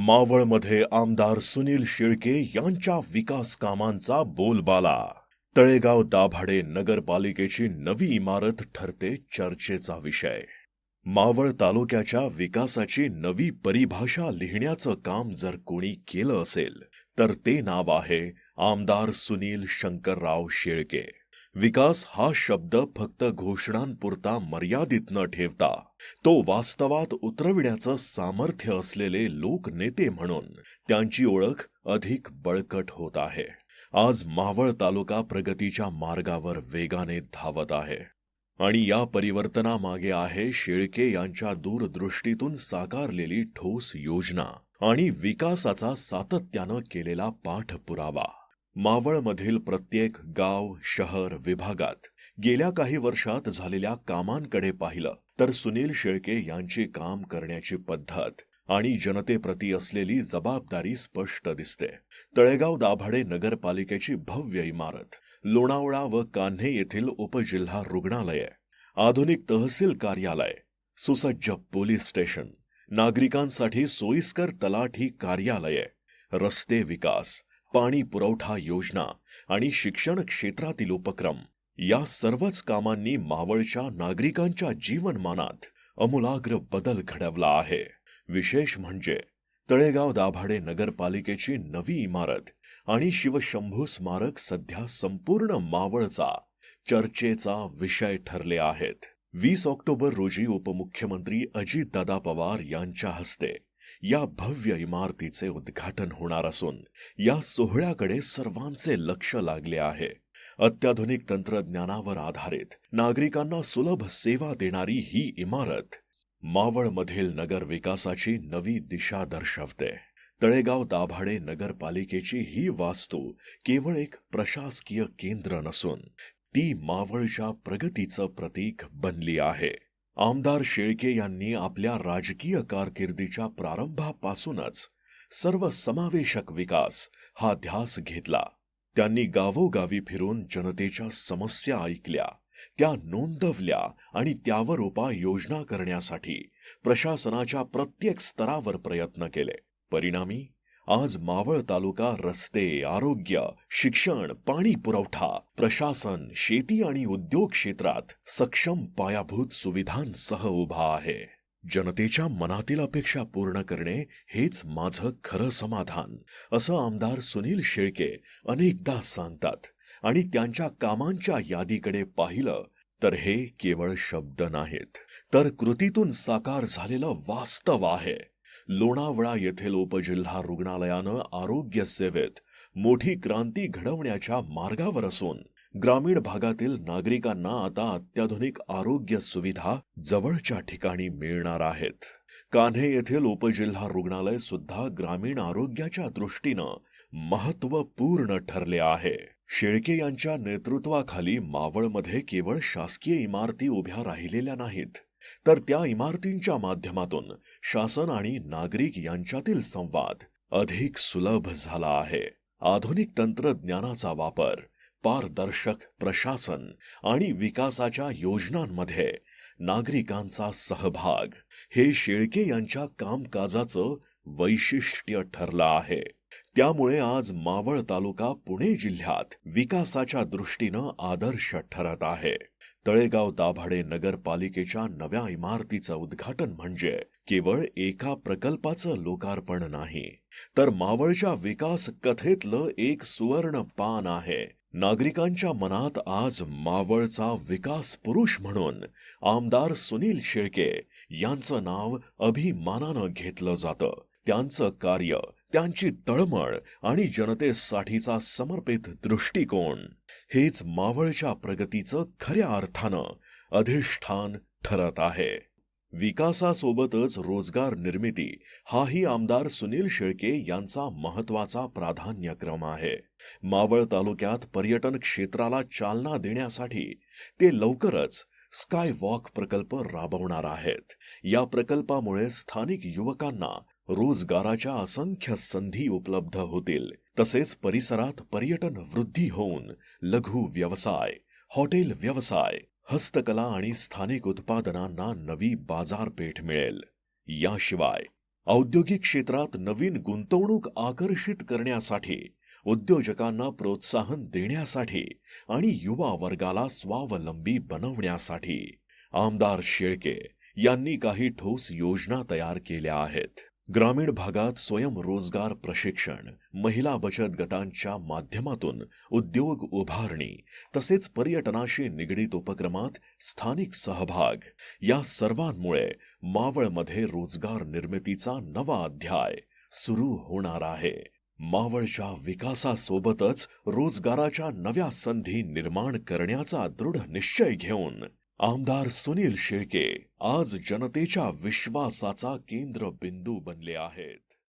मावळमध्ये आमदार सुनील शेळके यांच्या विकास कामांचा बोलबाला. तळेगाव दाभाडे नगरपालिकेची नवी इमारत ठरते चर्चेचा विषय. मावळ तालुक्याच्या विकासाची नवी परिभाषा लिहिण्याचं काम जर कोणी केलं असेल तर ते नाव आहे आमदार सुनील शंकरराव शेळके. विकास हा शब्द फक्त घोषणांपुरता मर्यादित न ठेवता तो वास्तवात उतरविण्याचं सामर्थ्य असलेले लोकनेते म्हणून त्यांची ओळख अधिक बळकट होत आहे. आज मावळ तालुका प्रगतीच्या मार्गावर वेगाने धावत आहे आणि या परिवर्तनामागे आहे शेळके यांच्या दूरदृष्टीतून साकारलेली ठोस योजना आणि विकासाचा सातत्यानं केलेला पाठपुरावा. मावळमधील प्रत्येक गाव शहर विभागात गेल्या काही वर्षात झालेल्या कामांकडे पाहिलं तर सुनील शेळके यांची काम करण्याची पद्धत आणि जनतेप्रती असलेली जबाबदारी स्पष्ट दिसते. तळेगाव दाभाडे नगरपालिकेची भव्य इमारत लोणावळा व कान्हे येथील उपजिल्हा रुग्णालय आधुनिक तहसील कार्यालय सुसज्ज पोलीस स्टेशन नागरिकांसाठी सोयीस्कर तलाठी कार्यालये रस्ते विकास पाणी पुरवठा योजना आणि शिक्षण क्षेत्रातील उपक्रम या सर्वच कामांनी मावळच्या नागरिकांच्या जीवनमानात अमूलाग्र बदल घडवला आहे. विशेष म्हणजे तळेगाव दाभाडे नगरपालिकेची नवी इमारत आणि शिवशंभू स्मारक सध्या संपूर्ण मावळचा चर्चेचा विषय ठरले आहेत. वीस ऑक्टोबर रोजी उपमुख्यमंत्री अजितदादा पवार यांच्या हस्ते या भव्य इमारतीचे उद्घाटन होणार असून या सोहळ्याकडे सर्वांचे लक्ष लागले आहे. अत्याधुनिक तंत्रज्ञानावर आधारित नागरिकांना सुलभ सेवा देणारी ही इमारत मावळमधील नगर विकासाची नवी दिशा दर्शवते. तळेगाव दाभाडे नगरपालिकेची ही वास्तू केवळ एक प्रशासकीय केंद्र नसून ती मावळच्या प्रगतीचं प्रतीक बनली आहे. आमदार शेळके यांनी आपल्या राजकीय कारकिर्दीच्या प्रारंभापासूनच सर्वसमावेशक विकास हा ध्यास घेतला. त्यांनी गावोगावी फिरून जनतेच्या समस्या ऐकल्या त्या नोंदवल्या आणि त्यावर उपाययोजना करण्यासाठी प्रशासनाच्या प्रत्येक स्तरावर प्रयत्न केले. परिणामी आज मावळ तालुका रस्ते आरोग्य शिक्षण पाणी पुरवठा प्रशासन शेती आणि उद्योग क्षेत्रात सक्षम पायाभूत सुविधांसह उभा आहे. जनतेच्या मनातील अपेक्षा पूर्ण करणे हेच माझं खरं समाधान असं आमदार सुनील शेळके अनेकदा सांगतात आणि त्यांच्या कामांच्या यादीकडे पाहिलं तर हे केवळ शब्द नाहीत तर कृतीतून साकार झालेलं वास्तव आहे. लोणावळा येथील उपजिल्हा रुग्णालयानं आरोग्य सेवेत मोठी क्रांती घडवण्याच्या मार्गावर असून ग्रामीण भागातील नागरिकांना आता अत्याधुनिक आरोग्य सुविधा जवळच्या ठिकाणी मिळणार आहेत. कान्हे येथील उपजिल्हा रुग्णालय सुद्धा ग्रामीण आरोग्याच्या दृष्टीनं महत्त्वपूर्ण ठरले आहे. शेळके यांच्या नेतृत्वाखाली मावळमध्ये केवळ शासकीय इमारती उभ्या राहिलेल्या नाहीत तर त्या इमारतींच्या माध्यमातून शासन आणि नागरिक यांच्यातील संवाद अधिक सुलभ झाला आहे. आधुनिक तंत्रज्ञानाचा वापर पारदर्शक प्रशासन आणि विकासाच्या योजनांमध्ये नागरिकांचा सहभाग हे शेळके यांच्या कामकाजाचं वैशिष्ट्य ठरलं आहे. त्यामुळे आज मावळ तालुका पुणे जिल्ह्यात विकासाच्या दृष्टीनं आदर्श ठरत आहे. तळेगाव दाभाडे नगरपालिकेच्या नव्या इमारतीचं उद्घाटन म्हणजे केवळ एका प्रकल्पाचं लोकार्पण नाही तर मावळच्या विकास कथेतलं एक सुवर्ण पान आहे. नागरिकांच्या मनात आज मावळचा विकास पुरुष म्हणून आमदार सुनील शेळके यांचं नाव अभिमानानं घेतलं जातं. त्यांचं कार्य त्यांची तळमळ आणि जनतेसाठीचा समर्पित दृष्टिकोन. हेच मावळच्या प्रगतीचं खऱ्या अर्थानं अधिष्ठान ठरत आहे. विकासासोबतच रोजगार निर्मिती हाही आमदार सुनील शेळके यांचा महत्त्वाचा प्राधान्यक्रम आहे. मावळ तालुक्यात पर्यटन क्षेत्राला चालना देण्यासाठी ते लवकरच स्काय वॉक प्रकल्प राबवणार आहेत. या प्रकल्पामुळे स्थानिक युवकांना रोजगाराच्या असंख्य संधी उपलब्ध होतील. तसेच परिसरात पर्यटन वृद्धी होऊन लघु व्यवसाय हॉटेल व्यवसाय हस्तकला आणि स्थानिक उत्पादनांना नवी बाजारपेठ मिळेल. याशिवाय औद्योगिक क्षेत्रात नवीन गुंतवणूक आकर्षित करण्यासाठी उद्योजकांना प्रोत्साहन देण्यासाठी आणि युवा वर्गाला स्वावलंबी बनवण्यासाठी आमदार शेळके यांनी काही ठोस योजना तयार केल्या आहेत. ग्रामीण भागात स्वयंरोजगार प्रशिक्षण महिला बचत गटांच्या माध्यमातून उद्योग उभारणी तसेच पर्यटनाशी निगडीत उपक्रमात स्थानिक सहभाग. या सर्वांमुळे मावळमध्ये रोजगार निर्मितीचा नवा अध्याय सुरू होणार आहे. मावळच्या विकासासोबतच रोजगाराच्या नव्या संधी निर्माण करण्याचा दृढ निश्चय घेऊन आमदार सुनील शेळके आज जनतेच्या विश्वासाचा केंद्रबिंदू बनले आहेत.